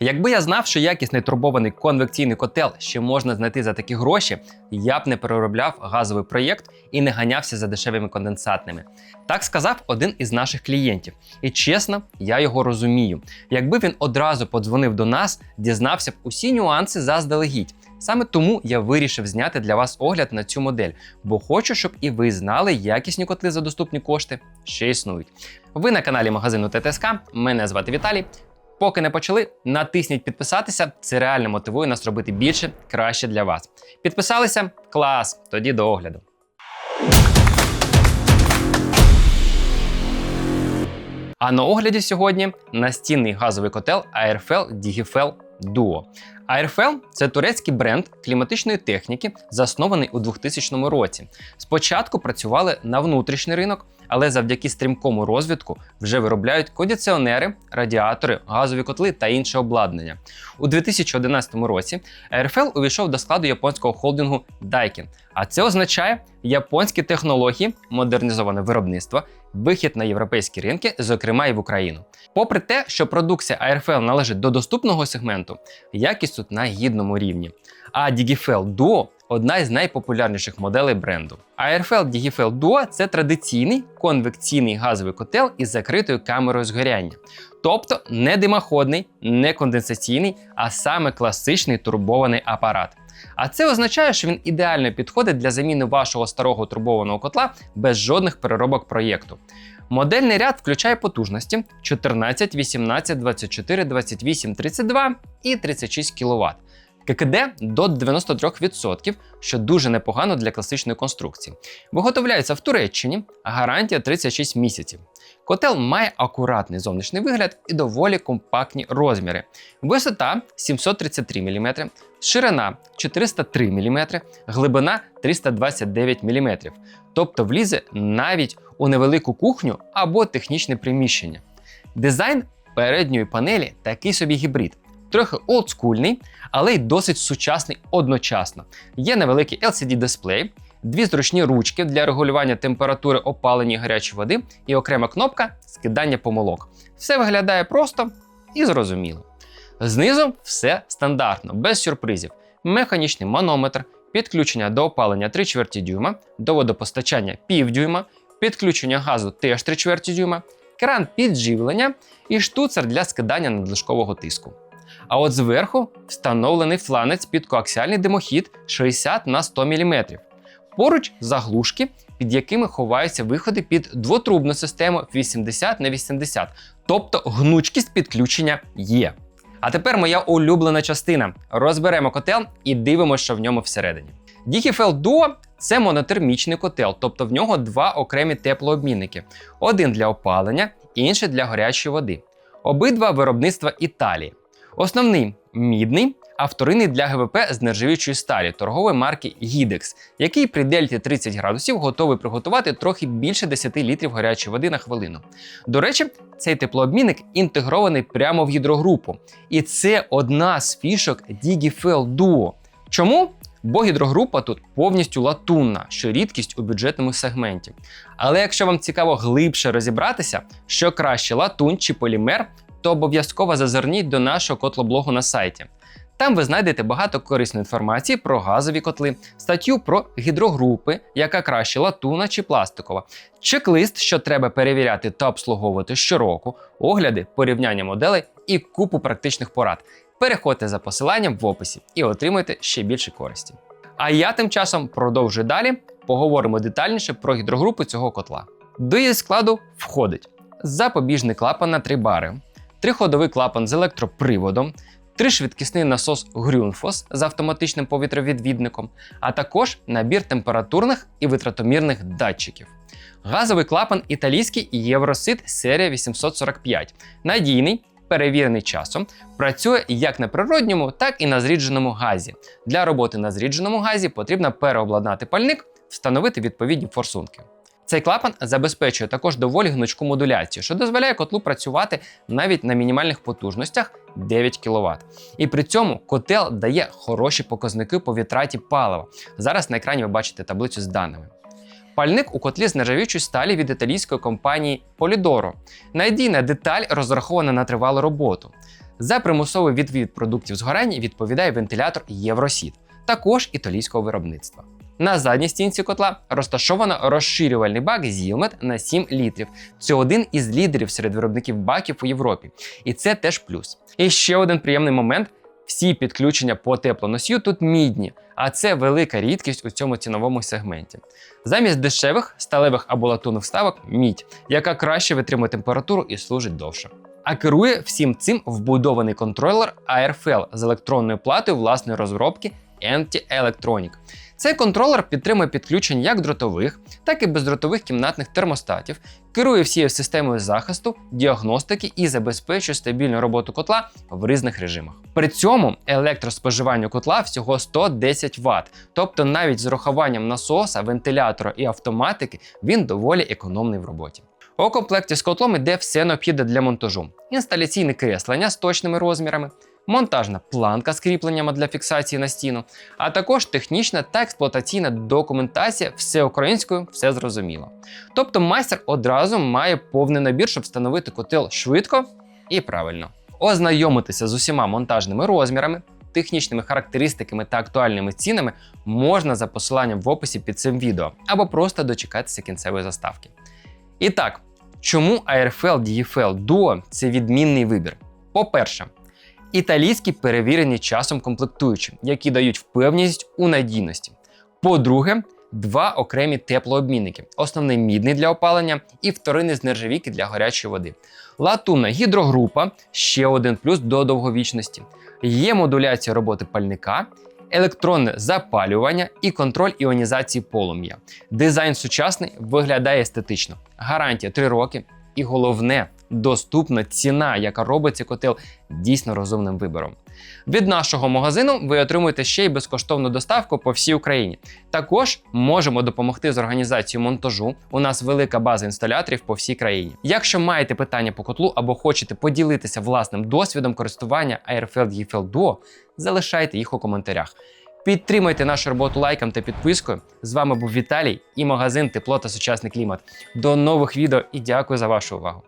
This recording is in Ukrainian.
Якби я знав, що якісний турбований конвекційний котел ще можна знайти за такі гроші, я б не переробляв газовий проєкт і не ганявся за дешевими конденсатними. Так сказав один із наших клієнтів. І чесно, я його розумію. Якби він одразу подзвонив до нас, дізнався б усі нюанси заздалегідь. Саме тому я вирішив зняти для вас огляд на цю модель, бо хочу, щоб і ви знали, якісні котли за доступні кошти ще існують. Ви на каналі магазину ТТСК. Мене звати Віталій. Поки не почали, натисніть підписатися. Це реально мотивує нас робити більше, краще для вас. Підписалися? Клас! Тоді до огляду. А на огляді сьогодні настінний газовий котел Airfel Digifel Duo. Airfel – це турецький бренд кліматичної техніки, заснований у 2000 році. Спочатку працювали на внутрішній ринок, але завдяки стрімкому розвитку вже виробляють кондиціонери, радіатори, газові котли та інше обладнання. У 2011 році Airfel увійшов до складу японського холдингу Daikin. А це означає японські технології, модернізоване виробництво, вихід на європейські ринки, зокрема і в Україну. Попри те, що продукція Airfel належить до доступного сегменту, якість тут на гідному рівні. А Digifel Duo одна із найпопулярніших моделей бренду. Airfel Digifel Duo це традиційний конвекційний газовий котел із закритою камерою згоряння. Тобто не димоходний, не конденсаційний, а саме класичний турбований апарат. А це означає, що він ідеально підходить для заміни вашого старого турбованого котла без жодних переробок проєкту. Модельний ряд включає потужності 14, 18, 24, 28, 32 і 36 кВт. ККД до 93%, що дуже непогано для класичної конструкції. Виготовляється в Туреччині, гарантія 36 місяців. Котел має акуратний зовнішній вигляд і доволі компактні розміри. Висота 733 мм, ширина 403 мм, глибина 329 мм. Тобто влізе навіть у невелику кухню або технічне приміщення. Дизайн передньої панелі такий собі гібрид. Трохи олдскульний, але й досить сучасний одночасно. Є невеликий LCD-дисплей, дві зручні ручки для регулювання температури опалення гарячої води і окрема кнопка скидання помилок. Все виглядає просто і зрозуміло. Знизу все стандартно, без сюрпризів. Механічний манометр, підключення до опалення 3 чверті дюйма, до водопостачання пів дюйма, підключення газу теж 3 чверті дюйма, кран підживлення і штуцер для скидання надлишкового тиску. А от зверху встановлений фланець під коаксіальний димохід 60 на 100 мм. Поруч заглушки, під якими ховаються виходи під двотрубну систему 80 на 80, тобто гнучкість підключення є. А тепер моя улюблена частина. Розберемо котел і дивимося, що в ньому всередині. Digifel Duo – це монотермічний котел, тобто в нього два окремі теплообмінники: один для опалення, інший для гарячої води. Обидва виробництва Італії. Основний мідний, а вторинний для ГВП з нержавіючої сталі торгової марки Gidex, який при дельті 30 градусів готовий приготувати трохи більше 10 літрів гарячої води на хвилину. До речі, цей теплообмінник інтегрований прямо в гідрогрупу. І це одна з фішок Digifel Duo. Чому? Бо гідрогрупа тут повністю латунна, що рідкість у бюджетному сегменті. Але якщо вам цікаво глибше розібратися, що краще латунь чи полімер, то обов'язково зазирніть до нашого котлоблогу на сайті. Там ви знайдете багато корисної інформації про газові котли, статтю про гідрогрупи, яка краще латуна чи пластикова, чек-лист, що треба перевіряти та обслуговувати щороку, огляди, порівняння моделей і купу практичних порад. Переходьте за посиланням в описі і отримуйте ще більше користі. А я тим часом продовжую далі. Поговоримо детальніше про гідрогрупи цього котла. До її складу входить запобіжний клапан на 3 бари, триходовий клапан з електроприводом, тришвидкісний насос Грюнфос з автоматичним повітровідвідником, а також набір температурних і витратомірних датчиків. Газовий клапан італійський Євросид серія 845, надійний. Перевірений часом, працює як на природньому, так і на зрідженому газі. Для роботи на зрідженому газі потрібно переобладнати пальник, встановити відповідні форсунки. Цей клапан забезпечує також доволі гнучку модуляцію, що дозволяє котлу працювати навіть на мінімальних потужностях 9 кВт. І при цьому котел дає хороші показники по вітраті палива. Зараз на екрані ви бачите таблицю з даними. Пальник у котлі з нержавіючої сталі від італійської компанії Polidoro. Надійна деталь розрахована на тривалу роботу. За примусовий відвід продуктів згорання відповідає вентилятор Євросід, також італійського виробництва. На задній стінці котла розташовано розширювальний бак Zilmet на 7 літрів. Це один із лідерів серед виробників баків у Європі. І це теж плюс. І ще один приємний момент: всі підключення по теплоносію тут мідні, а це велика рідкість у цьому ціновому сегменті. Замість дешевих сталевих або латунних вставок мідь, яка краще витримує температуру і служить довше. А керує всім цим вбудований контролер AirFL з електронною платою власної розробки NT Electronic. Цей контролер підтримує підключення як дротових, так і бездротових кімнатних термостатів, керує всією системою захисту, діагностики і забезпечує стабільну роботу котла в різних режимах. При цьому електроспоживання котла всього 110 Вт, тобто навіть з урахуванням насоса, вентилятора і автоматики він доволі економний в роботі. У комплекті з котлом іде все необхідне для монтажу: інсталяційне креслення з точними розмірами, монтажна планка з кріпленнями для фіксації на стіну, а також технічна та експлуатаційна документація, все українською, все зрозуміло. Тобто майстер одразу має повний набір, щоб встановити котел швидко і правильно. Ознайомитися з усіма монтажними розмірами, технічними характеристиками та актуальними цінами можна за посиланням в описі під цим відео або просто дочекатися кінцевої заставки. І так, чому AirFL DFL Duo – це відмінний вибір? По-перше, італійські перевірені часом комплектуючі, які дають впевненість у надійності. По-друге, два окремі теплообмінники: основний мідний для опалення і вторинний з нержавійки для гарячої води. Латунна гідрогрупа ще один плюс до довговічності. Є модуляція роботи пальника, електронне запалювання і контроль іонізації полум'я. Дизайн сучасний виглядає естетично. Гарантія 3 роки. І головне, доступна ціна, яка робить цей котел дійсно розумним вибором. Від нашого магазину ви отримуєте ще й безкоштовну доставку по всій Україні. Також можемо допомогти з організацією монтажу. У нас велика база інсталяторів по всій країні. Якщо маєте питання по котлу або хочете поділитися власним досвідом користування Airfeld GFL Duo, залишайте їх у коментарях. Підтримайте нашу роботу лайком та підпискою. З вами був Віталій і магазин Тепло та сучасний клімат. До нових відео і дякую за вашу увагу.